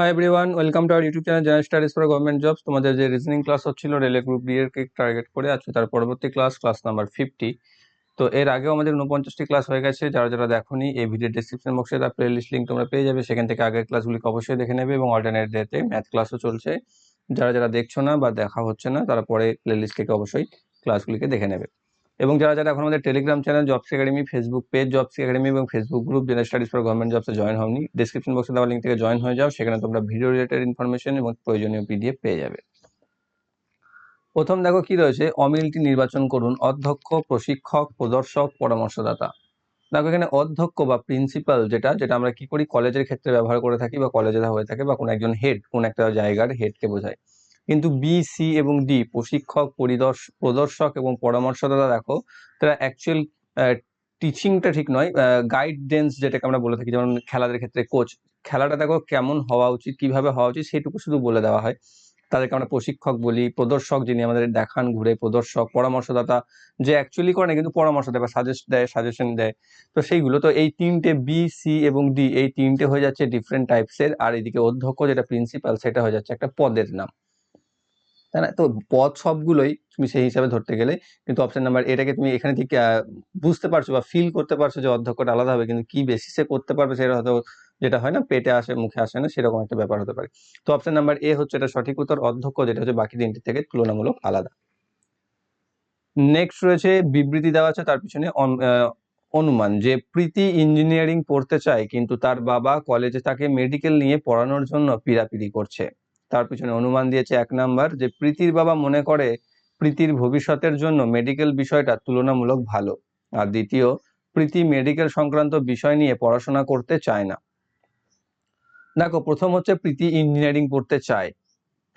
Hi everyone welcome to our YouTube channel general studies for government jobs তোমাদের যে reasoning class হচ্ছিল রেলে group D এর target করে আছে তার পরবর্তী ক্লাস ক্লাস নাম্বার ফিফটি তো এর আগেও আমাদের উনপঞ্চাশটি ক্লাস হয়ে গেছে, যারা যারা দেখোনি, এই ভিডিও ডিসক্রিপশন বক্সে তার প্লে লিস্ট লিঙ্ক তোমরা পেয়ে যাবে, সেখান থেকে আগের ক্লাসগুলিকে অবশ্যই দেখে নেবে এবং অল্টারনেট ডেতে ম্যাথ ক্লাসও চলছে। যারা যারা দেখছ না বা দেখা হচ্ছে না, তারা পরে প্লে লিস্ট থেকে অবশ্যই ক্লাসগুলিকে দেখে নেবে। এবং যারা যারা এখন আমাদের Telegram channel jobs academy Facebook page jobs academy এবং Facebook group general studies for government জবসে join হওনি ডিসক্রিপশন বক্সে দেওয়া লিঙ্ক থেকে জয়েন হয়ে যাও, সেখানে তোমরা ভিডিও রিলেটেড ইনফরমেশন এবং প্রয়োজনীয় পিডিএফ পেয়ে যাবে। প্রথম দেখো কি রয়েছে? অমিলটি নির্বাচন করুন, অধ্যক্ষ, প্রশিক্ষক, প্রদর্শক, পরামর্শদাতা। দেখো এখানে অধ্যক্ষ বা প্রিন্সিপাল যেটা যেটা আমরা কি করি? কলেজের ক্ষেত্রে ব্যবহার করে থাকি বা কলেজে হয়ে থাকে বা কোনো একজন হেড কোন একটা জায়গার হেডকে বোঝায়। কিন্তু বি সি এবং ডি প্রশিক্ষক, পরিদর্শ, প্রদর্শক এবং পরামর্শদাতা দেখো, তারা অ্যাকচুয়াল টিচিংটা ঠিক নয় গাইডেন্স যেটাকে আমরা বলে থাকি, যেমন খেলাদের ক্ষেত্রে কোচ খেলাটা দেখো কেমন হওয়া উচিত, কীভাবে হওয়া উচিত সেটুকু শুধু বলে দেওয়া হয়। তাদেরকে আমরা প্রশিক্ষক বলি, প্রদর্শক যিনি আমাদের দেখান, ঘুরে প্রদর্শক, পরামর্শদাতা, যে অ্যাকচুয়ালি করে না, কিন্তু পরামর্শ দেয় বা সাজেস্ট দেয় সাজেশন দেয়। তো সেইগুলো, তো এই তিনটে বি সি এবং ডি এই তিনটে হয়ে যাচ্ছে ডিফারেন্ট টাইপসের আর এদিকে অধ্যক্ষ যেটা প্রিন্সিপাল সেটা হয়ে যাচ্ছে একটা পদের নাম। তাই না? তো পথ সবগুলোই তুমি সেই হিসাবে ধরতে গেলে কিন্তু অপশন নাম্বার এটাকে তুমি এখানে থেকে বুঝতে পারছ বা ফিল করতে পারছ যে অধ্যক্ষটা আলাদা হবে কিন্তু কি বেসিসে করতে পারবে সেটা হয়তো যেটা হয় না, পেটে আসে, মুখে আসে না, সেরকম একটা ব্যাপার হতে পারে। তো অপশন নাম্বার এ হচ্ছে এটা সঠিক উত্তর, অধ্যক্ষ যেটা হচ্ছে বাকি তিনটি থেকে তুলনামূলক আলাদা। নেক্সট রয়েছে বিবৃতি দেওয়া আছে, তার পিছনে অনুমান যে প্রীতি ইঞ্জিনিয়ারিং পড়তে চায় কিন্তু তার বাবা কলেজে তাকে মেডিকেল নিয়ে পড়ানোর জন্য পিড়াপিড়ি করছে। তার পিছনে অনুমান দিয়েছে এক নাম্বার যে প্রীতির বাবা মনে করে প্রীতির ভবিষ্যতের জন্য মেডিকেল বিষয়টা তুলনামূলক ভালো। আর দ্বিতীয়, প্রীতি মেডিকেল সংক্রান্ত বিষয় নিয়ে পড়াশোনা করতে চায় না। দেখো, প্রথম হচ্ছে প্রীতি ইঞ্জিনিয়ারিং পড়তে চায়।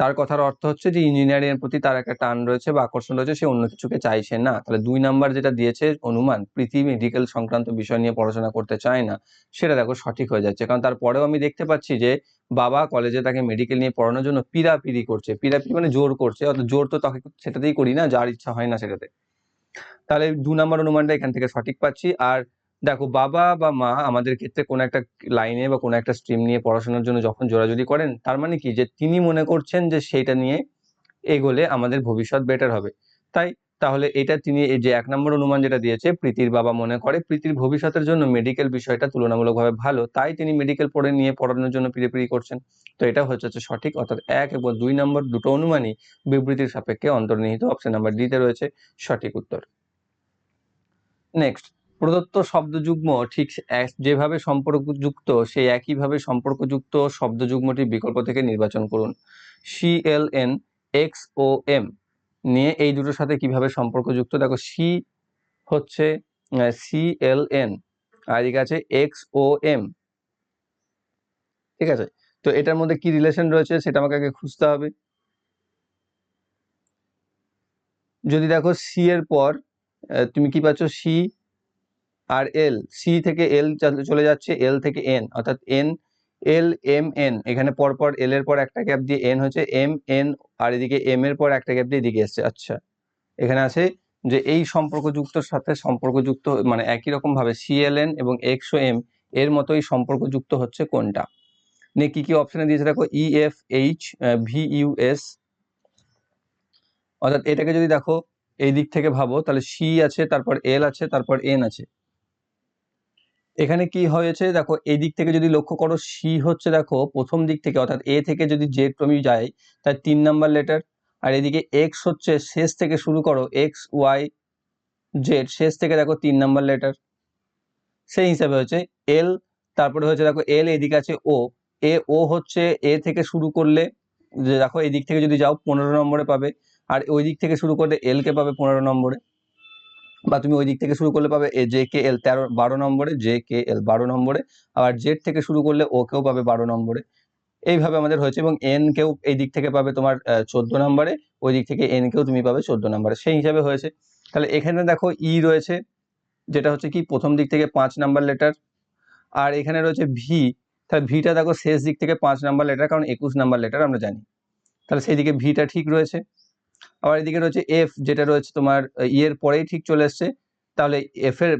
তার কথার অর্থ হচ্ছে যে ইঞ্জিনিয়ারিং এর প্রতি তার একটা টান রয়েছে বা আকর্ষণ রয়েছে, সে অন্য কিছুকে চাইছে না। তাহলে দুই নাম্বার যেটা দিয়েছে অনুমান প্রীতি মেডিকেল সংক্রান্ত বিষয় নিয়ে পড়াশোনা করতে চায় না, সেটা দেখো সঠিক হয়ে যাচ্ছে। কারণ তারপরেও আমি দেখতে পাচ্ছি যে, বাবা কলেজে তাকে মেডিকেল নিয়ে পড়ানোর জন্য পিড়াপিড়ি করছে। পিড়াপিড়ি মানে জোর করছে, অর্থাৎ জোর তো তাকে সেটাতেই করি না, যার ইচ্ছা হয় না সেটাতে। তাহলে দু নম্বর অনুমানটা এখান থেকে সঠিক পাচ্ছি। আর দেখো, বাবা বা মা আমাদের ক্ষেত্রে কোনো একটা লাইনে বা কোনো একটা স্ট্রিম নিয়ে পড়াশোনার জন্য যখন জোরাজুরি করেন, তার মানে কি? যে তিনি মনে করছেন যে সেইটা নিয়ে এগোলে আমাদের ভবিষ্যৎ বেটার হবে। তাই তাহলে এটা তিনি এই যে এক নম্বর অনুমান যেটা দিয়েছে, প্রীতির বাবা মনে করে প্রীতির ভবিষ্যতের জন্য মেডিকেল বিষয়টা তুলনামূলকভাবে ভালো, তাই তিনি মেডিকেল পড়ে নিয়ে পড়ানোর জন্য পিড়িপিড়ি করছেন। তো এটা হচ্ছে হচ্ছে সঠিক, অর্থাৎ এক এবং দুই নম্বর দুটো অনুমানই বিবৃতির সাপেক্ষে অন্তর্নিহিত অপশন নাম্বার ডিতে রয়েছে সঠিক উত্তর। নেক্সট প্রদত্ত শব্দযুগ্ম ঠিক যেভাবে সম্পর্কযুক্ত, সেই একইভাবে সম্পর্কযুক্ত শব্দযুগ্মটি বিকল্প থেকে নির্বাচন করুন। C L N X O M নিয়ে এই দুটোর সাথে কীভাবে সম্পর্কযুক্ত? দেখো সি হচ্ছে সি এল এন আর এদিকে আছে এক্স ও এম ঠিক আছে? তো এটার মধ্যে কি রিলেশন রয়েছে সেটা আমাকে আগে খুঁজতে হবে। যদি দেখো সি এর পর তুমি কি পাচ্ছ? সি আর এল সি থেকে এল চলে যাচ্ছে এল থেকে এন অর্থাৎ এন এল এম এন এখানে পরপর এল এর পর একটা গ্যাপ দিয়ে এন হচ্ছে এম এন আর এদিকে এম এর পর একটা গ্যাপ দিয়ে এদিকে এসছে। আচ্ছা এখানে আছে যে এই সম্পর্কযুক্তর সাথে সম্পর্কযুক্ত মানে একই রকম ভাবে সিএলএন এবং এক্সও এম এর মতোই সম্পর্কযুক্ত হচ্ছে কোনটা? নিয়ে কি কি অপশনে দিয়েছে দেখো? E F H V U S অর্থাৎ এটাকে যদি দেখো, এই দিক থেকে ভাবো, তাহলে সি আছে, তারপর এল আছে, তারপর এন আছে। এখানে কি হয়েছে? দেখো, এই দিক থেকে যদি লক্ষ্য করো সি হচ্ছে দেখো, প্রথম দিক থেকে, অর্থাৎ এ থেকে যদি জেড তুমি যাই তার তিন নাম্বার লেটার আর এদিকে এক্স হচ্ছে শেষ থেকে শুরু করো এক্স ওয়াই জেড শেষ থেকে দেখো তিন নাম্বার লেটার সেই হিসাবে হচ্ছে এল তারপরে হচ্ছে দেখো এল এদিকে আছে ও এ ও হচ্ছে এ থেকে শুরু করলে, যে দেখো, এই দিক থেকে যদি যাও, পনেরো নম্বরে পাবে, আর ওই দিক থেকে শুরু করলে এল কে পাবে পনেরো নম্বরে। বা তুমি ওই দিক থেকে শুরু করলে পাবে এ, জে কে এল তেরো, বারো নম্বরে, জে কে এল বারো নম্বরে, আবার জেড থেকে শুরু করলে ও কেও পাবে বারো নম্বরে। এইভাবে আমাদের হয়েছে এবং এন কেও এই দিক থেকে পাবে তোমার চোদ্দ নম্বরে, ওই দিক থেকে এন কেও তুমি পাবে চোদ্দ নম্বরে। সেই হিসাবে হয়েছে। তাহলে এখানে দেখো ই রয়েছে, যেটা হচ্ছে কি প্রথম দিক থেকে পাঁচ নাম্বার লেটার, আর এখানে রয়েছে ভি। তাহলে ভিটা দেখো শেষ দিক থেকে পাঁচ নাম্বার লেটার, কারণ একুশ নাম্বার লেটার আমরা জানি। তাহলে সেই দিকে ভিটা ঠিক রয়েছে। আবার এদিকে রয়েছে এফ যেটা রয়েছে তোমার ইয়ের পরেই ঠিক চলে এসছে। তাহলে এফ এর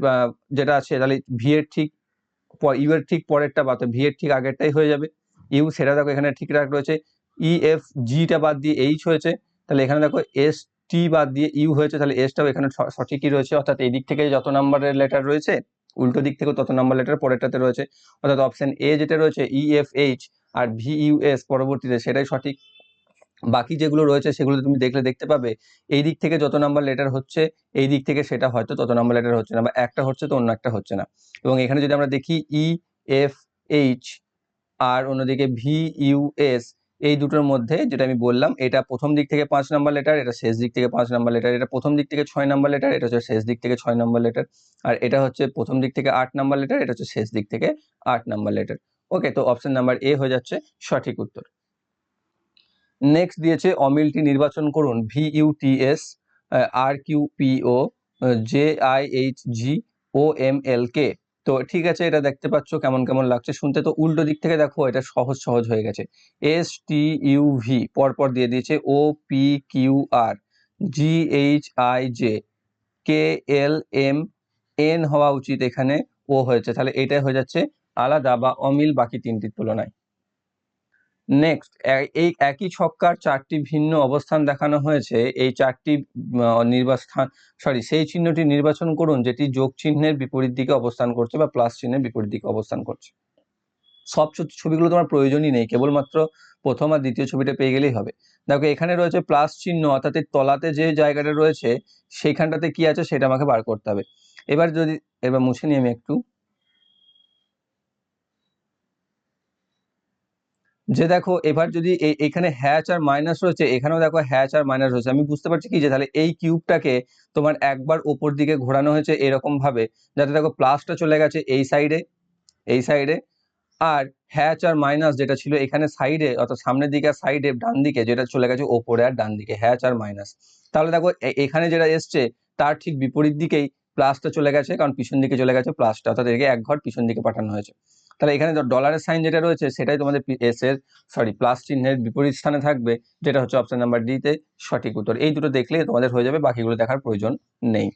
যেটা আছে, তাহলে ভি এর ঠিক ইউ এর ঠিক পরেরটা বা ভি এর ঠিক আগেরটাই হয়ে যাবে। ইউ সেটা দেখো এখানে ঠিকঠাক রয়েছে। ই এফ জিটা বাদ দিয়ে এইচ হয়েছে। তাহলে এখানে দেখো এস টি বাদ দিয়ে ইউ হয়েছে। তাহলে এসটাও এখানে সঠিকই রয়েছে। অর্থাৎ এই দিক থেকে যত নাম্বারের লেটার রয়েছে, উল্টো দিক থেকেও তত নাম্বার লেটার পরেরটাতে রয়েছে। অর্থাৎ অপশন এ যেটা রয়েছে E F H R V U S পরবর্তীতে, সেটাই সঠিক। বাকি যেগুলো রয়েছে সেগুলো তুমি দেখলে দেখতে পাবে। এই দিক থেকে যত নাম্বার লেটার হচ্ছে, এই দিক থেকে সেটা হয়তো তত নাম্বার লেটার হচ্ছে না বা একটা হচ্ছে তো অন্য একটা হচ্ছে না। এবং এখানে যদি আমরা দেখি ই এফ এইচ আর অন্যদিকে ভি ইউ এস এই দুটোর মধ্যে যেটা আমি বললাম, এটা প্রথম দিক থেকে পাঁচ নাম্বার লেটার এটা শেষ দিক থেকে পাঁচ নাম্বার লেটার এটা প্রথম দিক থেকে ছয় নাম্বার লেটার এটা হচ্ছে শেষ দিক থেকে ছয় নাম্বার লেটার আর এটা হচ্ছে প্রথম দিক থেকে আট নাম্বার লেটার এটা হচ্ছে শেষ দিক থেকে আট নাম্বার লেটার ওকে তো অপশন নাম্বার এ হয়ে যাচ্ছে সঠিক উত্তর। নেক্সট দিয়েছে অমিলটি নির্বাচন করুন V U T S R Q P O J I H G O M L K তো ঠিক আছে, এটা দেখতে পাচ্ছ কেমন কেমন লাগছে। শুনতে তো উল্টো দিক থেকে দেখো, এটা সহজ সহজ হয়ে গেছে। এস টি ইউ ভি পরপর দিয়ে দিয়েছে O P Q R G H I J K L M N হওয়া উচিত এখানে ও হয়েছে। তাহলে এটাই হয়ে যাচ্ছে আলাদা বা অমিল বাকি তিনটির তুলনায়। নেক্সট এই একই ছক্কার চারটি ভিন্ন অবস্থান দেখানো হয়েছে। এই চারটি নির্বাচন সরি সেই চিহ্নটি নির্বাচন করুন যেটি যোগ চিহ্নের বিপরীত দিকে অবস্থান করছে বা প্লাস চিহ্নের বিপরীত দিকে অবস্থান করছে। সব ছবিগুলো তোমার প্রয়োজনই নেই, কেবলমাত্র প্রথম আর দ্বিতীয় ছবিটা পেয়ে গেলেই হবে। দেখো, এখানে রয়েছে প্লাস চিহ্ন, অর্থাৎ তলাতে যে জায়গাটা রয়েছে সেইখানটাতে কি আছে সেটা আমাকে বার করতে হবে। এবার যদি, এবার মুছে নিই আমি একটু। যে দেখো, এবার যদি এখানে হ্যাচ আর মাইনাস রয়েছে, এখানেও দেখো হ্যাচ আর মাইনাস রয়েছে। আমি বুঝতে পারছি কি? যে তাহলে এই কিউবটাকে তোমার একবার ওপর দিকে ঘোরানো হয়েছে এরকম ভাবে, যাতে দেখো প্লাসটা চলে গেছে এই সাইডে এই সাইডে আর হ্যাচ আর মাইনাস যেটা ছিল এখানে সাইডে অর্থাৎ সামনের দিকে আর সাইডে ডান দিকে যেটা চলে গেছে ওপরে আর ডান দিকে হ্যাচ আর মাইনাস তাহলে দেখো এখানে যেটা এসছে, তার ঠিক বিপরীত দিকেই প্লাসটা চলে গেছে, কারণ পিছন দিকে চলে গেছে প্লাসটা অর্থাৎ একে এক ঘর পিছন দিকে পাঠানো হয়েছে। তাহলে এখানে ডলারের সাইন যেটা রয়েছে, সেটাই তোমাদের এস এর সরি প্লাস চিহ্নের বিপরীত স্থানে থাকবে, যেটা হচ্ছে অপশন নাম্বার ডি তে সঠিক উত্তর। এই দুটো দেখলে তোমাদের হয়ে যাবে, বাকিগুলো দেখার প্রয়োজন নেই।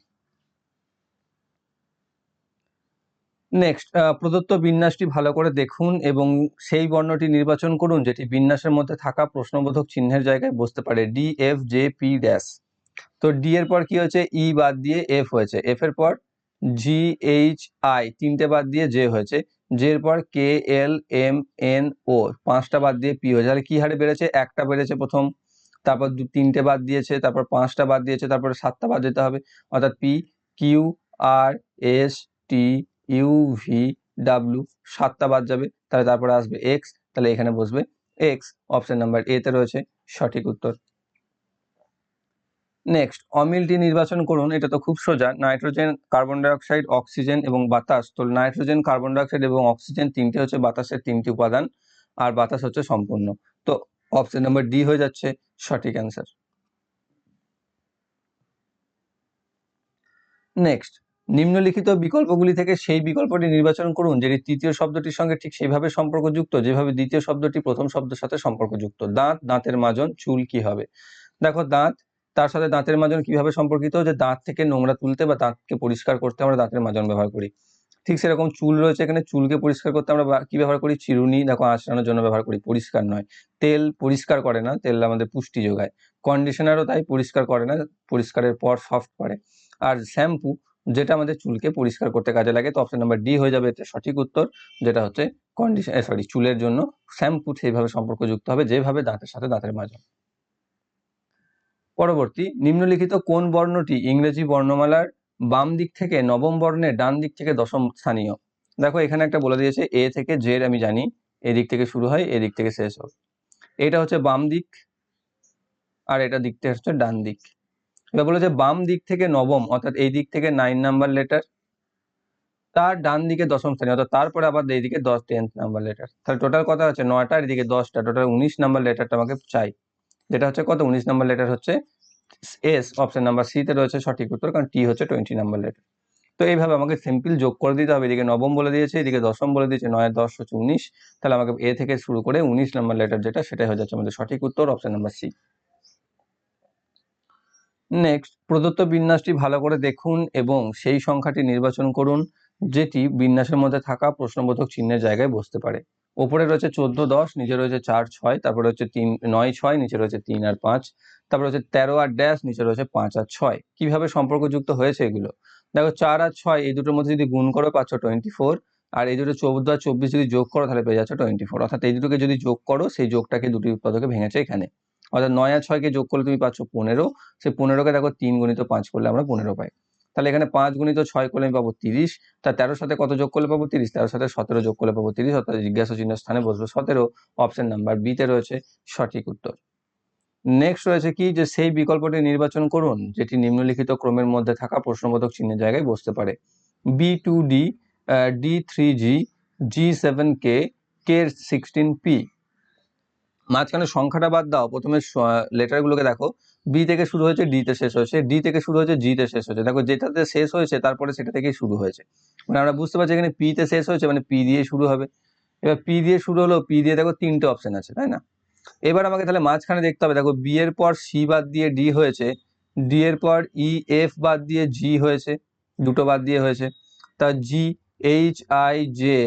নেক্সট প্রদত্ত বিন্যাসটি ভালো করে দেখুন এবং সেই বর্ণটি নির্বাচন করুন, যেটি বিন্যাসের মধ্যে থাকা প্রশ্নবোধক চিহ্নের জায়গায় বসতে পারে D F J P dash তো ডি এর পর কি হয়েছে? ই বাদ দিয়ে এফ হয়েছে। এফ এর পর জি এইচ আই তিনটে বাদ দিয়ে জে হয়েছে। জে এর পর কে এল এম এন ও পাঁচটা বাদ দিয়ে পি হয়েছে তাহলে কি হারে বেড়েছে? একটা বেড়েছে প্রথম, তারপর দু, তিনটে বাদ দিয়েছে, তারপর পাঁচটা বাদ দিয়েছে, তারপর সাতটা বাদ যেতে হবে। অর্থাৎ P Q R S T U V W সাতটা বাদ যাবে। তাহলে তারপরে আসবে এক্স তাহলে এখানে বসবে এক্স অপশন নাম্বার এ তে রয়েছে সঠিক উত্তর। নেক্সট অমিলটি নির্বাচন করুন, এটা তো খুব সোজা। নাইট্রোজেন, কার্বন ডাইঅক্সাইড, অক্সিজেন এবং বাতাস। তো নাইট্রোজেন, কার্বন ডাইঅক্সাইড এবং অক্সিজেন তিনটে হচ্ছে বাতাসের তিনটি উপাদান, আর বাতাস হচ্ছে সম্পূর্ণ। তো অপশন নাম্বার ডি হয়ে যাচ্ছে সঠিক অ্যান্সার নেক্সট নিম্নলিখিত বিকল্পগুলি থেকে সেই বিকল্পটি নির্বাচন করুন, যেটি তৃতীয় শব্দটির সঙ্গে ঠিক সেইভাবে সম্পর্কযুক্ত, যেভাবে দ্বিতীয় শব্দটি প্রথম শব্দের সাথে সম্পর্কযুক্ত। দাঁত, দাঁতের মাজন, চুল কি হবে? দেখো, দাঁত তার সাথে দাঁতের মাজন কীভাবে সম্পর্কিত? যে দাঁত থেকে নোংরা তুলতে বা দাঁতকে পরিষ্কার করতে আমরা দাঁতের মাজন ব্যবহার করি। ঠিক সেরকম চুল রয়েছে এখানে, চুলকে পরিষ্কার করতে আমরা কি ব্যবহার করি? চিরুনি, দেখো, আঁচড়ানোর জন্য ব্যবহার করি। পরিষ্কার নয়। তেল পরিষ্কার করে না, তেল আমাদের পুষ্টি যোগায়। কন্ডিশনারও তাই পরিষ্কার করে না, পরিষ্কারের পর সফট করে। আর শ্যাম্পু, যেটা আমাদের চুলকে পরিষ্কার করতে কাজে লাগে, তো অপশন নাম্বার ডি হয়ে যাবে এটা সঠিক উত্তর, যেটা হচ্ছে কন্ডিশন সরি চুলের জন্য শ্যাম্পু সেইভাবে সম্পর্কযুক্ত হবে, যেভাবে দাঁতের সাথে দাঁতের মাজন। পরবর্তী, নিম্নলিখিত কোন বর্ণটি ইংরেজি বর্ণমালার বাম দিক থেকে নবম বর্ণের ডান দিক থেকে দশম স্থানীয়? দেখো, এখানে একটা বলে দিয়েছে, এ থেকে জের আমি জানি, এদিক থেকে শুরু হয়, এদিক থেকে শেষ হবে এটা হচ্ছে বাম দিক, আর এটা দিকটা হচ্ছে ডান দিক। এবার বলেছে বাম দিক থেকে নবম, অর্থাৎ এই দিক থেকে নাইন নাম্বার লেটার তার ডান দিকে দশম স্থানীয়, অর্থাৎ তারপরে আবার এইদিকে দশ টেন্থ নাম্বার লেটার তাহলে টোটাল কথা হচ্ছে নয়টা এদিকে দশটা টোটাল উনিশ নাম্বার লেটারটা আমাকে চাই। যেটা হচ্ছে কত? উনিশ নাম্বার লেটার হচ্ছে এস অপশন নাম্বার সি তে রয়েছে সঠিক উত্তর, কারণ টি হচ্ছে টোয়েন্টি নাম্বার লেটার তো এইভাবে আমাকে সিম্পল যোগ করে দিতে হবে। এদিকে নবম বলে দিয়েছে, এদিকে দশম বলে দিয়েছে, নয়, দশ হচ্ছে উনিশ। তাহলে আমাকে এ থেকে শুরু করে উনিশ নাম্বার লেটার যেটা, সেটাই হয়ে যাচ্ছে আমাদের সঠিক উত্তর অপশন নাম্বার সি নেক্সট প্রদত্ত বিন্যাসটি ভালো করে দেখুন এবং সেই সংখ্যাটি নির্বাচন করুন, যেটি বিন্যাসের মধ্যে থাকা প্রশ্নবোধক চিহ্নের জায়গায় বসতে পারে। ওপরে রয়েছে চোদ্দ দশ, নিচে রয়েছে চার ছয়, তারপরে হচ্ছে তিন, নয় ছয়, নিচে রয়েছে তিন আর পাঁচ, তারপরে হচ্ছে তেরো আর ড্যাশ নিচে রয়েছে পাঁচ আর ছয়। কীভাবে সম্পর্কযুক্ত হয়েছে এগুলো? দেখো চার আর ছয়, এই দুটোর মধ্যে যদি গুণ করো পাচ্ছ টোয়েন্টি ফোর আর এই দুটো চৌদ্দ আর চব্বিশ যদি যোগ করো, তাহলে পেয়ে যাচ্ছে টোয়েন্টি ফোর অর্থাৎ এই দুটোকে যদি যোগ করো, সেই যোগটাকে দুটি উৎপাদকে ভেঙেছে এখানে। অর্থাৎ নয় আর ছয়কে যোগ করলে তুমি পাচ্ছ পনেরো, সেই পনেরোকে দেখো তিন গুণিত পাঁচ করলে আমরা পনেরো পাই। তাহলে এখানে পাঁচ গুণিত ছয় করলে আমি পাবো তিরিশ। তা তেরোর সাথে কত যোগ করলে পাবো তিরিশ? তেরোর সাথে সতেরো যোগ করলে পাবো তিরিশ, অর্থাৎ জিজ্ঞাসা চিহ্ন স্থানে বসবো সতেরো। অপশন নাম্বার বিতে রয়েছে সঠিক উত্তর। নেক্সট রয়েছে কি? যে সেই বিকল্পটি নির্বাচন করুন, যেটি নিম্নলিখিত ক্রমের মধ্যে থাকা প্রশ্নবোধক চিহ্নের জায়গায় বসতে পারে। B two D D three G G seven K K sixteen P মাঝখানে সংখ্যাটা বাদ দাও, প্রথমে লেটারগুলোকে দেখো। বি থেকে শুরু হয়েছে ডি তে শেষ হয়েছে ডি থেকে শুরু হয়েছে জি তে শেষ হয়েছে। দেখো, যেটাতে শেষ হয়েছে, তারপরে সেটা থেকেই শুরু হয়েছে। মানে আমরা বুঝতে পারছি এখানে পি তে শেষ হয়েছে মানে পি দিয়ে শুরু হবে। এবার পি দিয়ে শুরু হলো পি দিয়ে দেখো তিনটে অপশন আছে, তাই না? এবার আমাকে তাহলে মাঝখানে দেখতে হবে। দেখো বি এর পর সি বাদ দিয়ে ডি হয়েছে ডি এর পর ই এফ বাদ দিয়ে জি হয়েছে, দুটো বাদ দিয়ে হয়েছে। তার G H I J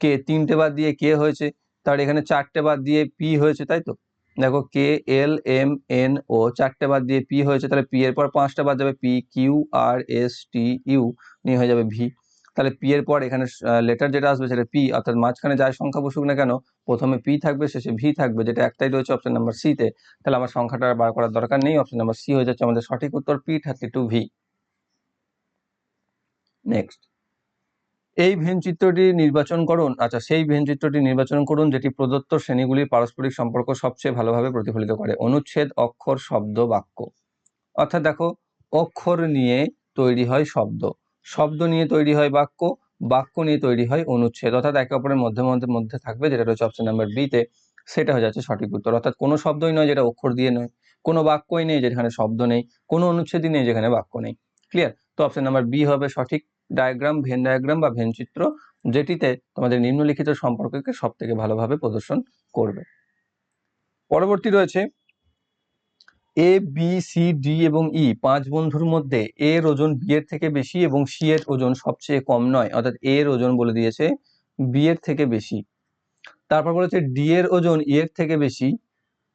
K তিনটে বাদ দিয়ে কে হয়েছে, তার এখানে চারটে বাদ দিয়ে পি হয়েছে, তাই তো? দেখো কে এল এম এন ও চারটে বাদ দিয়ে পি হয়েছে, তাহলে পি এর পর পাঁচটা বাদ যাবে P Q R S T U নিয়ে হয়ে যাবে ভি তাহলে পি এর পর এখানে লেটার যেটা আসবে সেটা পি অর্থাৎ মাঝখানে যার সংখ্যা বসুক না কেন, প্রথমে পি থাকবে, শেষে ভি থাকবে, যেটা একটাই রয়েছে অপশন নাম্বার সিতে তাহলে আমার সংখ্যাটা বার করার দরকার নেই অপশন নাম্বার সি হয়ে যাচ্ছে আমাদের সঠিক উত্তর P thirty two V next এই ভেন চিত্রটি নির্বাচন করুন। আচ্ছা সেই ভেন চিত্রটি নির্বাচন করুন যেটি প্রদত্ত শ্রেণীগুলির পারস্পরিক সম্পর্ক সবচেয়ে ভালোভাবে প্রতিফলিত করে। অনুচ্ছেদ, অক্ষর, শব্দ, বাক্য। অর্থাৎ দেখো, অক্ষর নিয়ে তৈরি হয় শব্দ। শব্দ নিয়ে তৈরি হয় বাক্য বাক্য নিয়ে তৈরি হয় অনুচ্ছেদ। অর্থাৎ একে অপরের মধ্যে মধ্যে মধ্যে থাকবে, যেটা রয়েছে অপশন নাম্বার বিতে সেটা হয়ে যাচ্ছে সঠিক উত্তর। অর্থাৎ কোনো শব্দই নয় যেটা অক্ষর দিয়ে নয়। কোনো বাক্যই নেই যেখানে শব্দ নেই। কোনো অনুচ্ছেদই নেই যেখানে বাক্য নেই। ক্লিয়ার তো অপশন নাম্বার বি হবে সঠিক। ডায়াগ্রাম ভেন ডায়াগ্রাম বা ভেন চিত্র যেটিতে তোমাদের নিম্নলিখিত সম্পর্ককে সব থেকে ভালোভাবে প্রদর্শন করবে। পরবর্তী রয়েছে এ বি সি ডি এবং ই পাঁচ বন্ধুর মধ্যে এ এর ওজন বি এর থেকে বেশি এবং সি এর ওজন সবচেয়ে কম নয়, অর্থাৎ এ এর ওজন বলে দিয়েছে বি এর থেকে বেশি। তারপর বলেছে ডি এর ওজন ই এর থেকে বেশি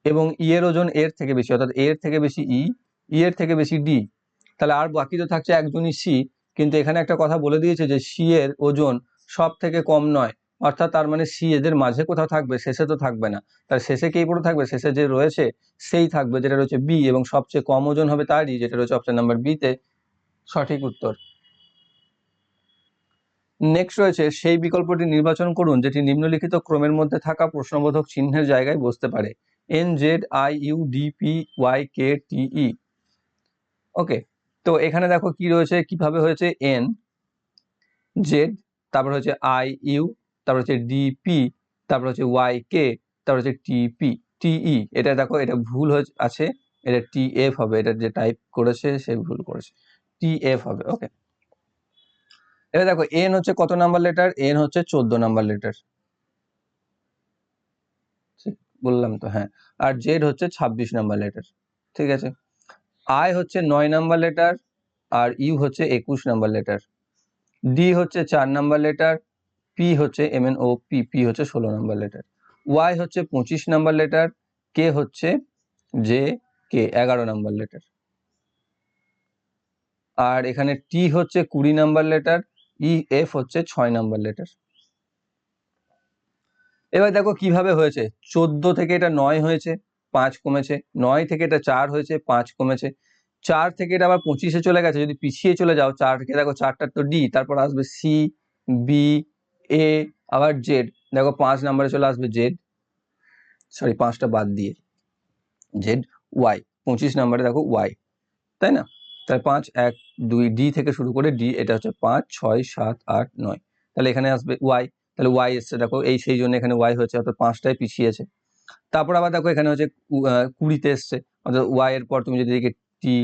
এবং ই এর ওজন এর থেকে বেশি, অর্থাৎ এর থেকে বেশি ই ই এর থেকে বেশি ডি তাহলে আর বাকি তো থাকছে একজনই সি কিন্তু এখানে একটা কথা বলে দিয়েছে যে সি এর ওজন সব থেকে কম নয়। অর্থাৎ তার মানে সি এদের মাঝে কোথাও থাকবে, শেষে তো থাকবে না। তার শেষে কে পড়ে থাকবে? শেষে যে রয়েছে, সেই থাকবে, যেটা রয়েছে বি এবং সবচেয়ে কম ওজন হবে তারই, যেটা রয়েছে অপশন নাম্বার বিতে সঠিক উত্তর। নেক্সট রয়েছে, সেই বিকল্পটি নির্বাচন করুন, যেটি নিম্নলিখিত ক্রমের মধ্যে থাকা প্রশ্নবোধক চিহ্নের জায়গায় বসতে পারে। N Z I U D P Y K T E okay তো এখানে দেখো কি রয়েছে, কীভাবে হয়েছে এন জেড তারপর হচ্ছে আই ইউ তারপর হচ্ছে ডিপি তারপর হচ্ছে ওয়াই কে তারপর হচ্ছে টিপি টিই এটা দেখো, এটা ভুল আছে, এটা টি এফ হবে, এটা যে টাইপ করেছে, সে ভুল করেছে টি এফ হবে ওকে এবার দেখো এন হচ্ছে কত নাম্বার লেটার এন হচ্ছে চোদ্দ নাম্বার লেটার বললাম তো হ্যাঁ আর জেড হচ্ছে ছাব্বিশ নাম্বার লেটার ঠিক আছে? আই হচ্ছে নয় নাম্বার লেটার আর ইউ হচ্ছে একুশ নাম্বার লেটার ডি হচ্ছে চার নাম্বার লেটার পি হচ্ছে M N O P P হচ্ছে ষোলো নাম্বার লেটার ওয়াই হচ্ছে পঁচিশ নাম্বার লেটার কে হচ্ছে জে কে এগারো নাম্বার লেটার আর এখানে টি হচ্ছে কুড়ি নাম্বার লেটার ই এফ হচ্ছে ছয় নাম্বার লেটার এবার দেখো কীভাবে হয়েছে। চোদ্দ থেকে এটা নয় হয়েছে। পাঁচ কমেছে, নয় থেকে এটা চার হয়েছে, পাঁচ কমেছে। চার থেকে এটা আবার পঁচিশে চলে গেছে, যদি পিছিয়ে চলে যাও, চার থেকে দেখো চারটার তো ডি তারপর আসবে সি বি এ আবার জেড দেখো পাঁচ নাম্বারে চলে আসবে জেড সরি পাঁচটা বাদ দিয়ে। জেড ওয়াই পঁচিশ নাম্বারে দেখো ওয়াই তাই না? তাহলে পাঁচ, এক, দুই ডি থেকে শুরু করে ডি এটা হচ্ছে পাঁচ, ছয়, সাত, আট, নয়। তাহলে এখানে আসবে ওয়াই তাহলে ওয়াই এসছে, দেখো এই, সেই জন্য এখানে ওয়াই হয়েছে, অর্থাৎ পাঁচটায় পিছিয়েছে। তারপর আবার দেখো এখানে হচ্ছে কুড়িতে এসছে। অর্থাৎ ওয়াই এর পর তুমি যদি এদিকে T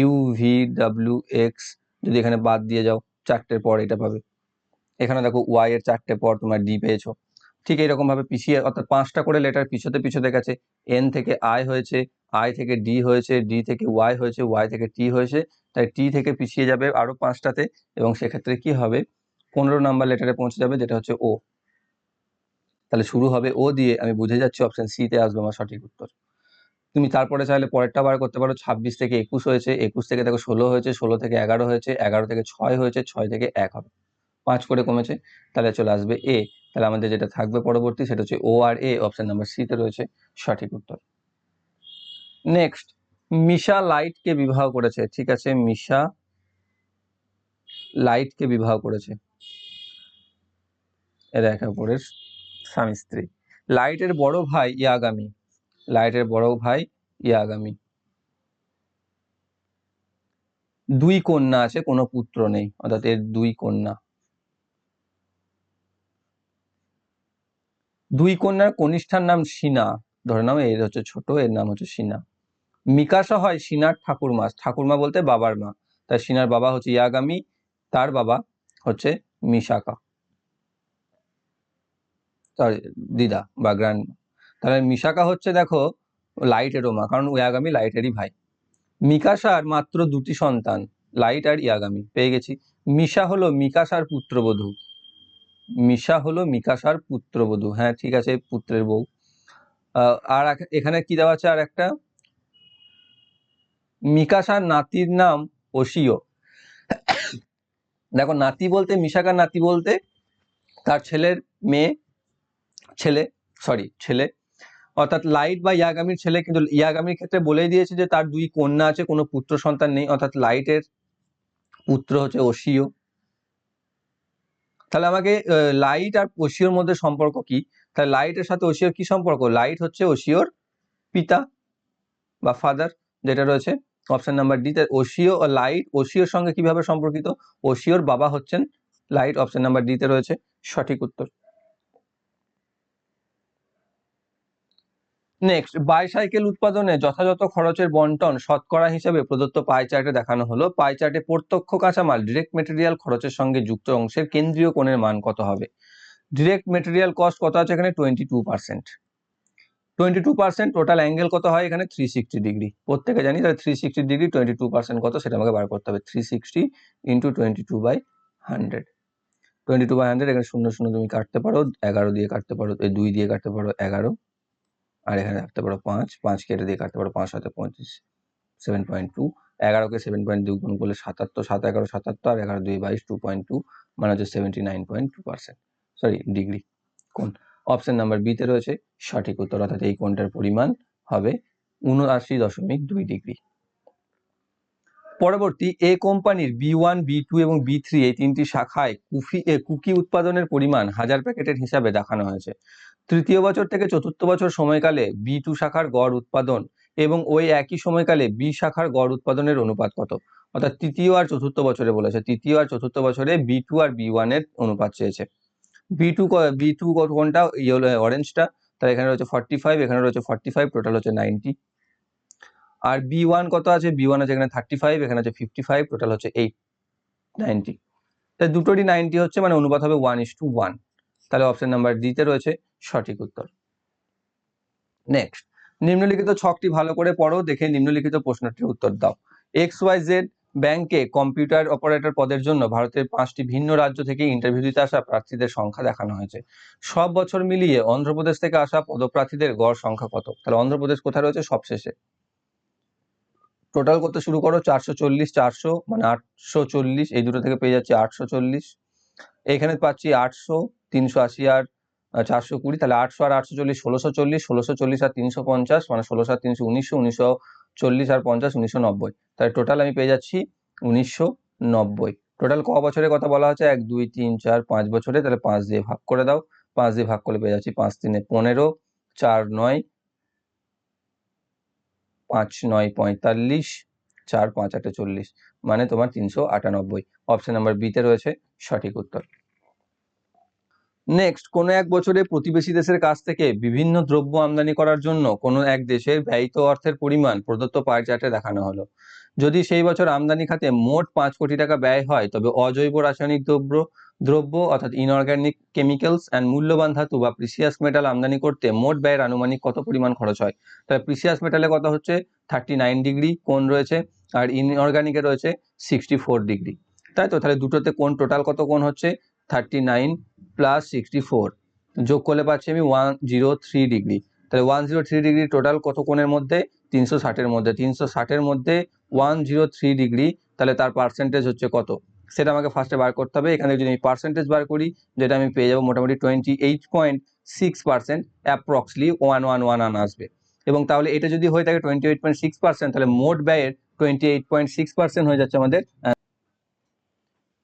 U V W X যদি এখানে বাদ দিয়ে যাও, চারটের পর এটা পাবে। এখানে দেখো ওয়াই এর চারটে পর তোমার ডি পেয়েছ। ঠিক এইরকম ভাবে পিছিয়ে, অর্থাৎ পাঁচটা করে লেটার পিছোতে পিছোতে গেছে। এন থেকে আই হয়েছে আই থেকে ডি হয়েছে ডি থেকে ওয়াই হয়েছে ওয়াই থেকে টি হয়েছে। তাই টি থেকে পিছিয়ে যাবে আরও পাঁচটাতে এবং সেক্ষেত্রে কি হবে? পনেরো নাম্বার লেটারে পৌঁছে যাবে, যেটা হচ্ছে ও তাহলে শুরু হবে ও দিয়ে, আমি বুঝে যাচ্ছি অপশন সিতে আসবে আমার সঠিক উত্তর। তুমি তারপরে চাইলে পরেরটা বার করতে পারো, ছাব্বিশ থেকে একুশ হয়েছে, একুশ থেকে দেখো ষোলো হয়েছে, ষোলো থেকে এগারো হয়েছে, এগারো থেকে ছয় হয়েছে, ছয় থেকে এক হবে। পাঁচ করে কমেছে, তাহলে চলে আসবে এ তাহলে আমাদের যেটা থাকবে পরবর্তী সেটা হচ্ছে ও আর এ অপশন নাম্বার সিতে রয়েছে সঠিক উত্তর। নেক্সট মিশা লাইটকে বিবাহ করেছে, ঠিক আছে? মিশা লাইটকে বিবাহ করেছে। এরা একে অপরের স্বামী স্ত্রী। লাইটের বড় ভাই ইয়াগামী। লাইটের বড় ভাই ইয়াগামী। দুই কন্যা আছে, কোনো পুত্র নেই, অর্থাৎ এর দুই কন্যা। দুই কন্যার কনিষ্ঠার নাম সিনা ধরে নাও, এর হচ্ছে ছোট, এর নাম হচ্ছে সিনা মিকাশা হয় সিনার ঠাকুরমা। ঠাকুরমা বলতে বাবার মা। তাই সিনার বাবা হচ্ছে ইয়াগামী, তার বাবা হচ্ছে মিশাকা। সরি, দিদা বা গ্র্যান্ড। তাহলে মিশাকা হচ্ছে দেখো লাইটেরও মা কারণ ইয়াগামী লাইটেরই ভাই। মিকাশার মাত্র দুটি সন্তান লাইট আর ইয়াগামী পেয়ে গেছি। মিশা হলো মিকাশার পুত্রবধূ। মিশা হলো মিকাশার পুত্রবধূ। হ্যাঁ ঠিক আছে, পুত্রের বউ। আর এখানে কি দেওয়া আছে আর একটা মিকাশার নাতির নাম ওশিও দেখো, নাতি বলতে, মিশাকার নাতি বলতে তার ছেলের মেয়ে ছেলে সরি ছেলে। অর্থাৎ লাইট বা ইয়াগামির ছেলে কিন্তু ইয়াগামির ক্ষেত্রে বলেই দিয়েছে যে তার দুই কন্যা আছে, কোনো পুত্র সন্তান নেই। অর্থাৎ লাইটের পুত্র হচ্ছে ওশিও। তাহলে আমাকে লাইট আর ওশিওর মধ্যে সম্পর্ক কি? তাহলে লাইটের সাথে ওশিওর কি সম্পর্ক? লাইট হচ্ছে ওশিওর পিতা বা ফাদার, যেটা রয়েছে অপশন নাম্বার ডি। তে ওশিও ও লাইট ওশিওর সঙ্গে কীভাবে সম্পর্কিত? ওশিওর বাবা হচ্ছেন, লাইট অপশন নাম্বার ডি তে রয়েছে সঠিক উত্তর। নেক্সট বাইসাইকেল উৎপাদনে যথাযথ খরচের বন্টন শতকরা হিসেবে প্রদত্ত পাই চার্টে দেখানো হলো। পাই চার্টে প্রত্যক্ষ কাঁচামাল ডিরেক্ট মেটেরিয়াল খরচের সঙ্গে যুক্ত অংশের কেন্দ্রীয় কোণের মান কত হবে? ডিরেক্ট মেটেরিয়াল কস্ট কত আছে এখানে? Twenty two percent twenty two percent total angle কত হয় এখানে? থ্রি সিক্সটি ডিগ্রি প্রত্যেকে জানি তাহলে three sixty degree twenty two percent কত? সেটা আমাকে বার করতে হবে। Three sixty into twenty two by hundred twenty two by hundred এখানে শূন্য শূন্য তুমি কাটতে পারো, এগারো দিয়ে কাটতে পারো, এই দুই দিয়ে কাটতে পারো, এগারো। আর এখানে রাখতে পারো পাঁচ পাঁচ কেটে দিয়ে কাটতে পারো পাঁচ সাথে পঁয়ত্রিশ সেভেন পয়েন্ট টু এগারোকে সেভেন পয়েন্ট দুই গুণ করলে সাতাত্তর, সাত এগারো সাতাত্তর, আর এগারো দুই বাইশ টু পয়েন্ট টু মানে হচ্ছে seventy nine point two percent sorry degree কোন অপশন নাম্বার বিতে রয়েছে সঠিক উত্তর, অর্থাৎ এই কোণটার পরিমাণ হবে উনআশি দশমিক দুই ডিগ্রি পরবর্তী, এ কোম্পানির বি ওয়ান বি টু এবং বি থ্রি এই তিনটি শাখায় কুফি, এ কুকি উৎপাদনের পরিমাণ হাজার প্যাকেটের হিসাবে দেখানো হয়েছে। তৃতীয় বছর থেকে চতুর্থ বছর সময়কালে বি টু শাখার গড় উৎপাদন এবং ওই একই সময়কালে বি শাখার গড় উৎপাদনের অনুপাত কত? অর্থাৎ তৃতীয় আর চতুর্থ বছরে বলেছে, তৃতীয় আর চতুর্থ বছরে বি টু আর বি ওয়ানের অনুপাত চেয়েছে। বি টু বি টু কোনটা? ইয়েলো, অরেঞ্জটা। তার এখানে রয়েছে ফর্টি ফাইভ এখানে রয়েছে ফর্টি ফাইভ টোটাল হচ্ছে নাইনটি আর বি ওয়ান কত আছে? বি ওয়ান আছে এখানে থার্টি ফাইভ এখানে আছে ফিফটি ফাইভ টোটাল হচ্ছে এইট নাইনটি তাই দুটোরই নাইনটি হচ্ছে মানে অনুপাত হবে ওয়ান ইস টু ওয়ান তাহলে অপশন নাম্বার ডিতে রয়েছে। সঠিক উত্তর। নেক্সট নিম্নলিখিত ছকটি ভালো করে পড়ো, দেখে নিম্নলিখিত প্রশ্নটির উত্তর দাও। এক্স ওয়াই জেড ব্যাংকে কম্পিউটার অপারেটর পদের জন্য ভারতের পাঁচটি ভিন্ন রাজ্য থেকে ইন্টারভিউ দিতে আসা প্রার্থীদের সংখ্যা দেখানো হয়েছে। সব বছর মিলিয়ে অন্ধ্রপ্রদেশ থেকে আসা পদপ্রার্থীদের গড় সংখ্যা কত? তাহলে অন্ধ্রপ্রদেশ কোথায় রয়েছে? সবশেষে। টোটাল করতে শুরু করো, চারশো চল্লিশ, চারশো মানে আটশো চল্লিশ, এই দুটো থেকে পেয়ে যাচ্ছি আটশো চল্লিশ। এখানে পাচ্ছি আটশো, তিনশো আশি আর চারশো কুড়ি, তাহলে আটশো আর আটশো চল্লিশ, ষোলোশো চল্লিশ ষোলোশো চল্লিশ আর তিনশো পঞ্চাশ মানে ষোলোশো আর তিনশো, উনিশশো উনিশশো চল্লিশ আর পঞ্চাশ, উনিশশো নব্বই। তাহলে টোটাল আমি পেয়ে যাচ্ছি উনিশশো নব্বই। টোটাল ক বছরের কথা বলা হচ্ছে? এক, দুই, তিন, চার, পাঁচ বছরে, তাহলে পাঁচ দিয়ে ভাগ করে দাও। পাঁচ দিয়ে ভাগ করলে পেয়ে যাচ্ছি পাঁচ তিনে পনেরো, চার নয়, পাঁচ নয় পঁয়তাল্লিশ, চার পাঁচ একটা চল্লিশ মানে তোমার তিনশো আটানব্বই। অপশন নাম্বার বিতে রয়েছে সঠিক উত্তর। নেক্সট কোনো এক বছরে প্রতিবেশী দেশের কাছ থেকে বিভিন্ন দ্রব্য আমদানি করার জন্য কোনো এক দেশের ব্যয়িত অর্থের পরিমাণ প্রদত্ত পায় চার্টে দেখানো হলো। যদি সেই বছর আমদানি খাতে মোট পাঁচ কোটি টাকা ব্যয় হয়, তবে অজৈব রাসায়নিক দ্রব্য দ্রব্য অর্থাৎ ইনঅর্গানিক কেমিক্যালস অ্যান্ড মূল্যবান ধাতু বা প্রিসিয়াস মেটাল আমদানি করতে মোট ব্যয়ের আনুমানিক কত পরিমাণ খরচ হয়? তাহলে প্রিসিয়াস মেটালে কত হচ্ছে? থার্টি নাইন ডিগ্রি কোন রয়েছে আর ইনঅর্গানিকে রয়েছে সিক্সটি ফোর ডিগ্রি তাই তো? তাহলে দুটোতে কোন টোটাল কত কোন হচ্ছে? Thirty nine plus sixty four যোগ করলে পাচ্ছি আমি ওয়ান জিরো থ্রি ডিগ্রি তাহলে one zero three degree total কত কোণের মধ্যে? তিনশো ষাটের মধ্যে। তিনশো ষাটের মধ্যে ওয়ান জিরো থ্রি ডিগ্রি তাহলে তার পার্সেন্টেজ হচ্ছে কত? সেটা আমাকে ফার্স্টে বার করতে হবে। এখানে যদি আমি পার্সেন্টেজ বার করি, যেটা আমি পেয়ে যাব মোটামুটি twenty eight point six percent approximately one one one আন আসবে। এবং তাহলে এটা যদি হয়ে থাকে twenty eight point six percent তাহলে মোট ব্যয়ের twenty eight point six percent হয়ে যাচ্ছে আমাদের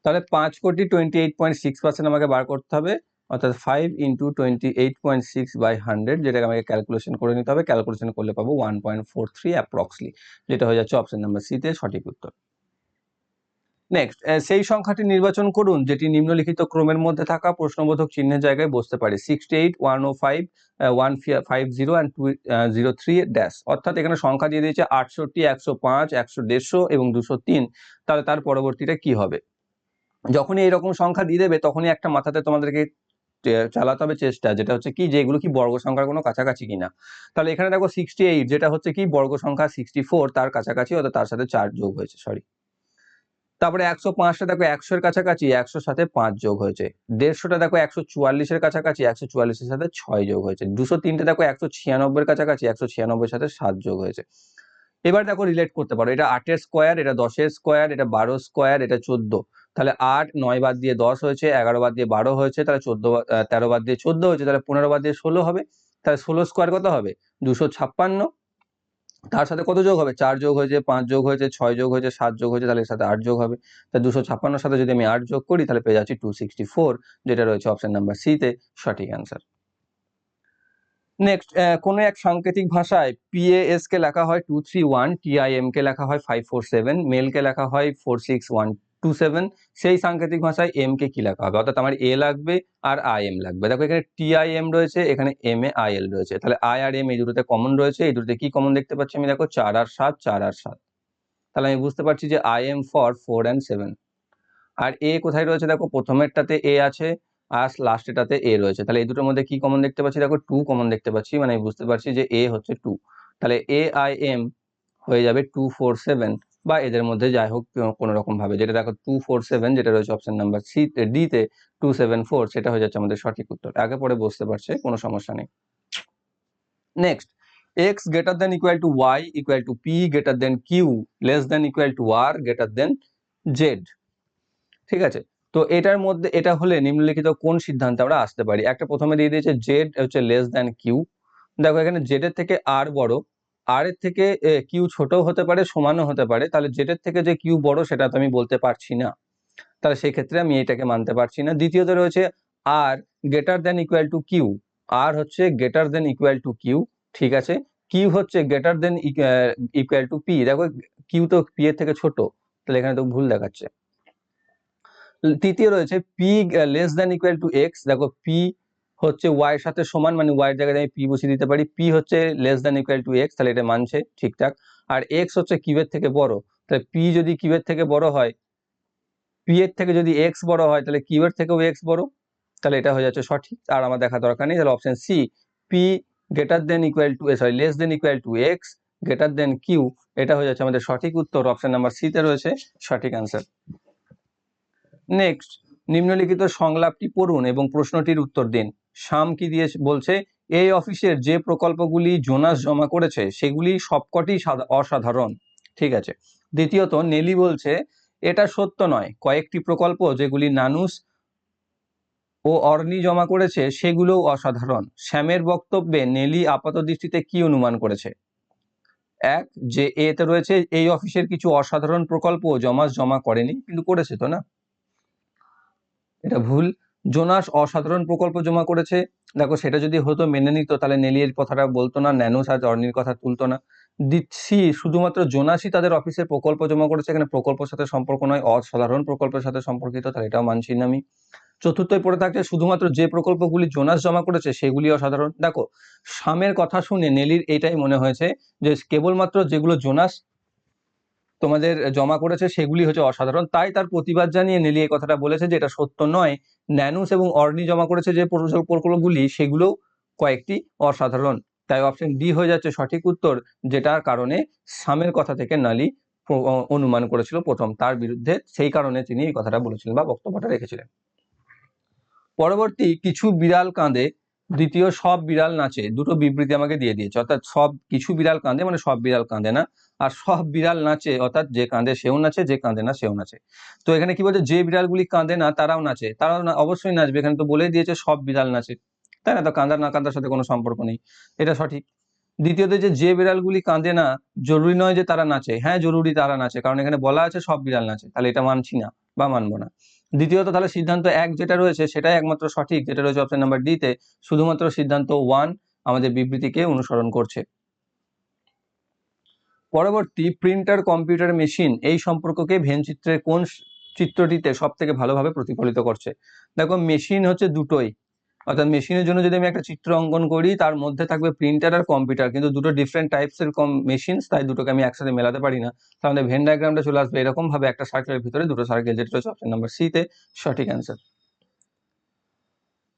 তাহলে পাঁচ কোটি টোয়েন্টি এইট পয়েন্ট সিক্স আমাকে বার করতে হবে, অর্থাৎ five into twenty eight point six by hundred যেটাকে আমাকে ক্যালকুলেশন করে নিতে হবে ক্যালকুলেশন করলে পাবো one point four three approximately যেটা হয়ে যাচ্ছে অপশন নাম্বার সিতে সঠিক উত্তর। নেক্সট সেই সংখ্যাটি নির্বাচন করুন, যেটি নিম্নলিখিত ক্রমের মধ্যে থাকা প্রশ্নবোধক চিহ্নের জায়গায় বসতে পারে sixty eight one O five one five zero and two zero three dash অর্থাৎ এখানে সংখ্যা দিয়ে দিয়েছে আটষট্টি, একশো পাঁচ, একশো দেড়শো এবং দুশো তিন, তাহলে তার পরবর্তীটা কি হবে? যখনই এরকম সংখ্যা দিয়ে দেবে, তখনই একটা মাথাতে তোমাদেরকে চালাতে হবে চেষ্টা। যেটা হচ্ছে কি, যে এগুলো কি বর্গ সংখ্যার কোনো কাছাকাছি কিনা। তাহলে এখানে দেখো সিক্সটি এইট যেটা হচ্ছে কি, বর্গ সংখ্যা সিক্সটি ফোর তার কাছাকাছি অর্থাৎ তার সাথে চার যোগ হয়েছে সরি তারপরে একশো পাঁচটা দেখো একশোর কাছাকাছি, একশোর সাথে পাঁচ যোগ হয়েছে। দেড়শোটা দেখো একশো চুয়াল্লিশের কাছাকাছি, একশো চুয়াল্লিশের সাথে ছয় যোগ হয়েছে। দুশো তিনটে দেখো একশো ছিয়ানব্বইয়ের কাছাকাছি, একশো ছিয়ানব্বইয়ের সাথে সাত যোগ হয়েছে। এবার দেখো রিলেট করতে পারো, এটা আটের স্কোয়ার এটা দশের স্কোয়ার এটা বারো স্কোয়ার এটা চোদ্দ। তাহলে আট, নয় বাদ দিয়ে দশ হয়েছে, এগারো বাদ দিয়ে বারো হয়েছে, তাহলে চোদ্দ তেরো বাদ দিয়ে চোদ্দ হয়েছে, তাহলে পনেরো বাদ দিয়ে ষোলো হবে, তাহলে ষোলো স্কোয়ার কত হবে? দুশো ছাপ্পান্ন। তার সাথে কত যোগ হবে? চার যোগ হয়েছে, পাঁচ যোগ হয়েছে, ছয় যোগ হয়েছে, সাত যোগ হয়েছে, তাহলে এর সাথে আট যোগ হবে। তাহলে দুশো ছাপ্পান্নর সাথে যদি আমি আট যোগ করি, তাহলে পেয়ে যাচ্ছি টু সিক্সটি ফোর যেটা রয়েছে অপশান নাম্বার সিতে সঠিক অ্যান্সার নেক্সট কোনো এক সাংকেতিক ভাষায় পিএএস কে লেখা হয় টু থ্রি ওয়ান টিআইএম কে লেখা হয় ফাইভ ফোর সেভেন মেলকে লেখা হয় four six one two seven সেই সাংকেতিক ভাষায় এম কে কি লেখা হবে? অর্থাৎ আমার এ লাগবে আর আই এম লাগবে। দেখো এখানে টি আই টিআইএম রয়েছে, এখানে এম এ আই এল রয়েছে। তাহলে আই আর এম এই দুটোতে কমন রয়েছে, এই দুটোতে কি কমন দেখতে পাচ্ছি আমি? দেখো চার আর সাত, চার আর সাত। তাহলে আমি বুঝতে পারছি যে I M for four and seven আর এ কোথায় রয়েছে? দেখো প্রথমেরটাতে এ আছে, আর লাস্টেটাতে এ রয়েছে। তাহলে এই দুটোর মধ্যে কি কমন দেখতে পাচ্ছি? দেখো টু কমন দেখতে পাচ্ছি মানে আমি বুঝতে পারছি যে এ হচ্ছে টু তাহলে এ আই এম হয়ে যাবে টু ফোর সেভেন বা এদের মধ্যে যাই হোক কোনো রকম ভাবে যেটা দেখো টু ফোর সেভেন যেটা রয়েছে অপশন নাম্বার সি ডি তে টু সেভেন ফোর সেটা হয়ে যাচ্ছে আমাদের সঠিক উত্তর আগে পরে বুঝতে পারছে, কোনো সমস্যা নেই। Next X greater than equal to Y equal to P greater than Q less than equal to R greater than Z ঠিক আছে? তো এটার মধ্যে, এটা হলে নিম্নলিখিত কোন সিদ্ধান্তে আমরা আসতে পারি? একটা প্রথমে দিয়ে দিয়েছে জেড হচ্ছে লেস দ্যান কিউ দেখো এখানে জেড এর থেকে আর বড় আর এর থেকে কিউ ছোট হতে পারে, সমানও হতে পারে, তাহলে জেড এর থেকে যে কিউ বড় সেটা তো আমি বলতে পারছি না। তাহলে সেই ক্ষেত্রে আমি এটাকে মানতে পারছি না। দ্বিতীয়ত রয়েছে R greater than equal to Q R হচ্ছে greater than equal to Q ঠিক আছে? কিউ হচ্ছে greater than equal to P দেখো কিউ তো পি এর থেকে ছোট, তাহলে এখানে তো ভুল দেখাচ্ছে। তৃতীয় রয়েছে P less than equal to X দেখো পি হচ্ছে ওয়াই এর সাথে সমান মানে ওয়াই এর জায়গায় আমি পি বসিয়ে দিতে পারি। পি হচ্ছে less than equal to X তাহলে এটা মানছে ঠিকঠাক। আর এক্স হচ্ছে কিউবের থেকে বড়, তাহলে পি যদি কিউবের থেকে বড় হয় পি এর থেকে যদি এক্স বড় হয়, তাহলে কিউবের থেকেও এক্স বড়, তাহলে এটা হয়ে যাচ্ছে সঠিক। আর আমার দেখা দরকার নেই, তাহলে option C P greater than equal to sorry less than equal to X greater than Q এটা হয়ে যাচ্ছে আমাদের সঠিক উত্তর। অপশন নাম্বার সিতে রয়েছে সঠিক অ্যান্সার নেক্সট নিম্নলিখিত সংলাপটি পড়ুন এবং প্রশ্নটির উত্তর দিন। শাম কি দিয়ে বলছে, এই অফিসের যে প্রকল্পগুলি জোনাস জমা করেছে, সেগুলি সবকটি অসাধারণ। ঠিক আছে। দ্বিতীয়ত, নেলি বলছে, এটা সত্য নয়। কয়েকটি প্রকল্প যেগুলি নানুস ও অর্নি জমা করেছে, সেগুলোও অসাধারণ। শ্যামের বক্তব্যে নেলি আপাত দৃষ্টিতে কি অনুমান করেছে? এক, যে এতে রয়েছে, এই অফিসের কিছু অসাধারণ প্রকল্প জমাস জমা করেনি। কিন্তু করেছে তো না? এটা ভুল। জোনাস অসাধারণ প্রকল্প জমা করেছে। দেখো, সেটা যদি হতো, মেনে নিত, তাহলে নেলিয়ের কথাটা বলতো না, ন্যানোস আর অর্নির কথা তুলতো না। দিচ্ছি, শুধুমাত্র জোনাসই তাদের অফিসের প্রকল্প জমা করেছে, এখানে প্রকল্পের সাথে সম্পর্ক নয়, অসাধারণ প্রকল্পের সাথে সম্পর্কিত, তাহলে এটাও মানছি না আমি। চতুর্থই পড়ে থাকছে, শুধুমাত্র যে প্রকল্পগুলি জোনাস জমা করেছে, সেগুলি অসাধারণ। দেখো সামের কথা শুনে নেলির এটাই মনে হয়েছে যে, কেবলমাত্র যেগুলো জোনাস তোমাদের জমা করেছে সেগুলি হচ্ছে অসাধারণ। তাই তার প্রতিবাদ জানিয়ে নেলি এই কথাটা বলেছে যে এটা সত্য নয়। ন্যানুস এবং অর্নি জমা করেছে যে প্রকল্প- প্রকল্পগুলি সেগুলো কয়েকটি অসাধারণ। তাই অপশন ডি হয়ে যাচ্ছে সঠিক উত্তর, যেটার কারণে সামের কথা থেকে নালি অনুমান করেছিল প্রথম। তার বিরুদ্ধে সেই কারণে তিনি এই কথাটা বলেছিলেন বা বক্তব্যটা রেখেছিলেন। পরবর্তী কিছু বিড়াল কাঁদে। দ্বিতীয় সব বিড়াল নাচে, দুটো বিবৃতি আমাকে দিয়ে দিয়েছে, অর্থাৎ সব, কিছু বিড়াল কাঁদে মানে সব বিড়াল কাঁদে না, আর সব বিড়াল নাচে, অর্থাৎ যে কাঁদে সেও নাচে, যে কাঁদে না সেও নাচে। তো এখানে কি বলছে, যে বিড়ালগুলি কাঁদে না তারাও নাচে, তারাও অবশ্যই নাচবে, এখানে তো বলেই দিয়েছে সব বিড়াল নাচে। তাই না? তো কাঁদার না কাঁদার সাথে কোনো সম্পর্ক নেই, এটা সঠিক। দ্বিতীয়ত যে যে বিড়ালগুলি কাঁদে না, জরুরি নয় যে তারা নাচে হ্যাঁ জরুরি তারা নাচে, কারণ এখানে বলা আছে সব বিড়াল নাচে, তাহলে এটা মানছি না বা মানবো না। দ্বিতীয়ত তাহলে সিদ্ধান্ত এক যেটা রয়েছে সেটাই একমাত্র সঠিক, যেটা রয়েছে অপশন নাম্বার ডি তে শুধুমাত্র সিদ্ধান্ত ওয়ান আমাদের বিবৃতিকে অনুসরণ করছে। পরবর্তী প্রিন্টার কম্পিউটার মেশিন এই সম্পর্ককে ভেন চিত্রের কোন চিত্রটিতে সব থেকে ভালোভাবে প্রতিফলিত করছে? দেখো মেশিন হচ্ছে দুটোই। অর্থাৎ মেশিনের জন্য যদি আমি একটা চিত্র অঙ্কন করি, তার মধ্যে থাকবে প্রিন্টার আর কম্পিউটার কিন্তু দুটো ডিফারেন্ট টাইপস এর মেশিনস তাই দুটোকে আমি একসাথে মেলাতে পারি না। তাহলে ভেন ডায়াগ্রামটা চলে আসবে এরকম ভাবে একটা সার্কেলের ভিতরে দুটো সার্কেল যেটা হচ্ছে অপশন নাম্বার সি তে সঠিক অ্যান্সার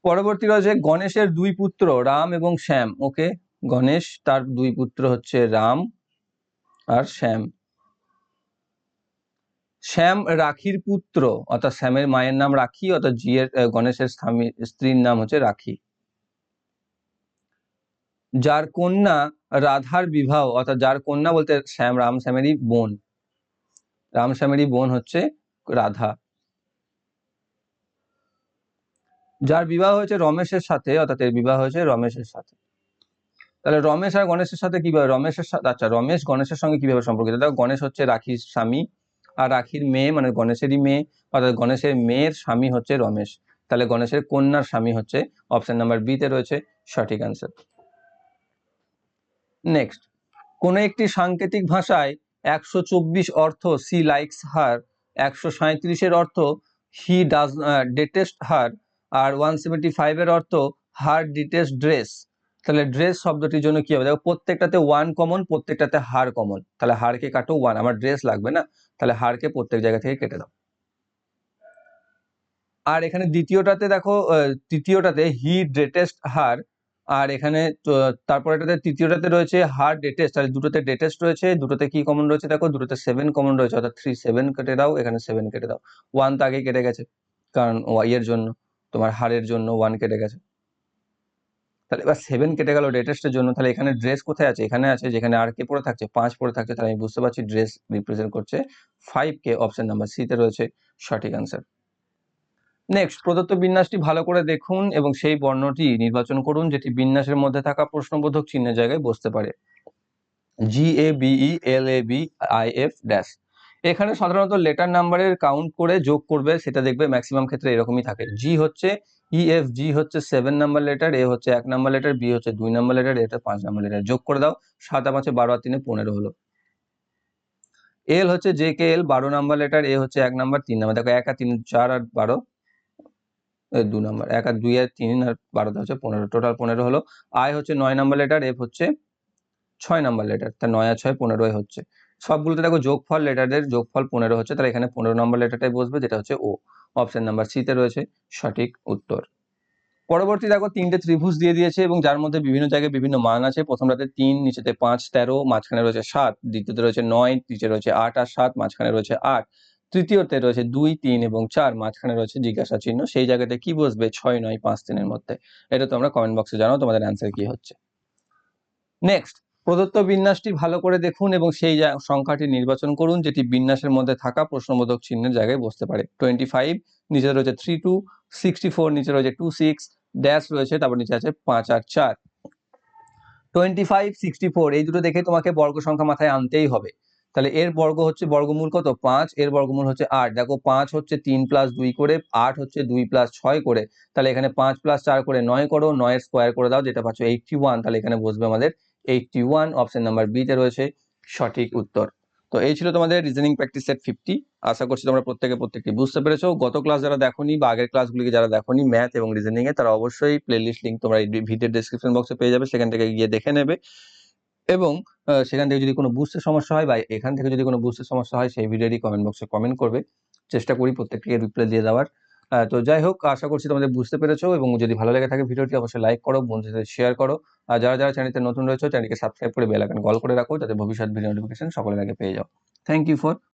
পরবর্তী রয়েছে গণেশের দুই পুত্র, রাম এবং শ্যাম। ওকে গণেশ তার দুই পুত্র হচ্ছে রাম আর শ্যাম। শ্যাম রাখির পুত্র অর্থাৎ শ্যামের মায়ের নাম রাখি অর্থাৎ জি এর আহ, গণেশের স্ত্রীর নাম হচ্ছে রাখি। যার কন্যা রাধার বিবাহ অর্থাৎ যার কন্যা বলতে শ্যাম রাম শ্যামেরই বোন। রাম শ্যামেরই বোন হচ্ছে রাধা। যার বিবাহ হয়েছে রমেশের সাথে অর্থাৎ এর বিবাহ হয়েছে রমেশের সাথে। তাহলে রমেশ আর গণেশের সাথে কীভাবে রমেশের সাথে আচ্ছা রমেশ গণেশের সঙ্গে কীভাবে সম্পর্কিত? দেখো গণেশ হচ্ছে রাখির স্বামী আর রাখির মেয়ে মানে গণেশেরই মেয়ে, অর্থাৎ গণেশের মেয়ের স্বামী হচ্ছে রমেশ। তাহলে গণেশের কন্যার স্বামী হচ্ছে অপশন নাম্বার বি তে রয়েছে সঠিক অ্যান্সার নেক্সট কোন একটি সাংকেতিক ভাষায় একশো চব্বিশ অর্থ সি লাইকস হার একশো সাঁত্রিশের অর্থ হি ডাজ ডেটেস্ট হার আর ওয়ান সেভেন্টি ফাইভের অর্থ হার ডিটেস্ট ড্রেস তাহলে ড্রেস শব্দটির জন্য কি হবে? দেখো, প্রত্যেকটাতে ওয়ান কমন প্রত্যেকটাতে হার কমন তাহলে হারকে কাটো ওয়ান আমার ড্রেস লাগবে না? তাহলে হারকে প্রত্যেক জায়গা থেকে কেটে দাও। আর এখানে দ্বিতীয়টাতে দেখো তৃতীয়টাতে হি ডেটেস্ট হার আর এখানে তারপর এটাতে তৃতীয়টাতে রয়েছে হার ডেটেস্ট তাহলে দুটোতে ডেটেস্ট রয়েছে, দুটোতে কি কমন রয়েছে দেখো? দুটোতে সেভেন কমন রয়েছে, অর্থাৎ থ্রি সেভেন কেটে দাও, এখানে সেভেন কেটে দাও। ওয়ান তো আগেই কেটে গেছে, কারণ ওয়াই এর জন্য, তোমার হারের জন্য ওয়ান কেটে গেছে। তাহলে এবার সেভেন কেটে গেল ডেটেস্টের জন্য। তাহলে এখানে ড্রেস কোথায় আছে? এখানে আছে, যেখানে আর কে পড়ে থাকছে? পাঁচ পড়ে থাকছে। তাহলে আমি বুঝতে পারছি ড্রেস রিপ্রেজেন্ট করছে ফাইভ কে অপশন নাম্বার সি তে রয়েছে সঠিক অ্যান্সার নেক্সট প্রদত্ত বিন্যাসটি ভালো করে দেখুন এবং সেই বর্ণটি নির্বাচন করুন, যেটি বিন্যাসের মধ্যে থাকা প্রশ্নবোধক চিহ্নের জায়গায় বসতে পারে। G A B E L A B I F dash এখানে সাধারণত লেটার নাম্বারের কাউন্ট করে যোগ করবে, সেটা দেখবে ম্যাক্সিমাম ক্ষেত্রে এরকমই থাকে। জি হচ্ছে ই এফ জি হচ্ছে সেভেন নাম্বার লেটার এ হচ্ছে এক নাম্বার লেটার বি হচ্ছে দুই নাম্বার লেটার এটা পাঁচ নাম্বার লেটার যোগ করে দাও, সাত আর পাঁচে বারো আর তিনে পনেরো হলো। এল হচ্ছে জে কে এল বারো নাম্বার লেটার এ হচ্ছে এক নাম্বার তিন নাম্বার দেখো, এক আর তিন, চার আর বারো দু নাম্বার এক আর দুই আর তিন আর বারোতে হচ্ছে পনেরো। টোটাল পনেরো হলো। আই হচ্ছে নয় নাম্বার লেটার এফ হচ্ছে ছয় নাম্বার লেটার তা নয় আর ছয় পনেরোই হচ্ছে। সবগুলোতে দেখো যোগফল লেটারের যোগফল পনেরো হচ্ছে, তাহলে এখানে পনেরো নম্বর লেটারটাই বসবে, যেটা হচ্ছে ও অপশন নাম্বার সিতে রয়েছে সঠিক উত্তর। পরবর্তী দেখো তিনটে ত্রিভুজ দিয়ে দিয়েছে এবং যার মধ্যে বিভিন্ন জায়গায় বিভিন্ন মান আছে। প্রথমটাতে তিন, নিচেতে পাঁচ, তেরো, মাঝখানে রয়েছে সাত, দ্বিতীয়তে রয়েছে নয়, নিচে রয়েছে আট আর সাত, মাঝখানে রয়েছে আট। তৃতীয়তে রয়েছে দুই, তিন এবং চার, মাঝখানে রয়েছে জিজ্ঞাসা চিহ্ন। সেই জায়গাতে কি বসবে? ছয়, নয়, পাঁচ, তিনের মধ্যে। এটা তোমরা কমেন্ট বক্সে জানাও, তোমাদের অ্যান্সার কি হচ্ছে। নেক্সট প্রদত্ত বিন্যাসটি ভালো করে দেখুন এবং সেই সংখ্যাটি নির্বাচন করুন, যেটি বিন্যাসের মধ্যে থাকা প্রশ্নবোধক চিহ্নের জায়গায় বসতে পারে। টোয়েন্টি ফাইভ নিচে রয়েছে থ্রি টু সিক্সটি ফোর নিচে রয়েছে টু সিক্স ড্যাশ রয়েছে, তারপর নিচে আছে পাঁচ আর চার। টোয়েন্টি ফাইভ সিক্সটি ফোর এই দুটো দেখে তোমাকে বর্গ সংখ্যা মাথায় আনতেই হবে। তাহলে এর বর্গ হচ্ছে বর্গমূল কত? পাঁচ, এর বর্গমূল হচ্ছে আট। দেখো পাঁচ হচ্ছে তিন প্লাস দুই করে, আট হচ্ছে দুই প্লাস ছয় করে। তাহলে এখানে পাঁচ প্লাস চার করে নয় করো, নয়ের স্কোয়ার করে দাও, যেটা পাচ্ছ এইটটি ওয়ান তাহলে এখানে বসবে আমাদের এইটটি ওয়ান অপশন নাম্বার বিতে রয়েছে সঠিক উত্তর। তো এই ছিল তোমাদের রিজনিং প্র্যাকটিস সেট ফিফটি আশা করছি তোমরা প্রত্যেকে প্রত্যেকটি বুঝতে পেরেছ। গত ক্লাস যারা দেখোনি বা আগের ক্লাসগুলিকে যারা দেখোনি ম্যাথ এবং রিজনিং এ, তারা অবশ্যই প্লেলিস্ট লিঙ্ক তোমরা এই ভিডিওর ডেসক্রিপশন বক্সে পেয়ে যাবে, সেখান থেকে গিয়ে দেখে নেবে। এবং সেখান থেকে যদি কোনো বুঝতে সমস্যা হয় বা এখান থেকে যদি কোনো বুঝতে সমস্যা হয়, সেই ভিডিওরই কমেন্ট বক্সে কমেন্ট করবে। চেষ্টা করি প্রত্যেককে রিপ্লাই দিয়ে দেওয়ার। তো যাই হোক, আশা করছি তোমাদের বুঝতে পেরেছ এবং যদি ভালো লেগে থাকে ভিডিওটি, অবশ্যই লাইক করো, বন্ধুদের শেয়ার করো। আর যারা যারা চ্যানেলতে নতুন রয়েছে চ্যানেলকে সাবস্ক্রাইব করে বেল আইকন কল করে রাখো, যাতে ভবিষ্যৎ ভিডিও নোটিফিকেশন সকলের আগে পেয়ে যাও। Thank you for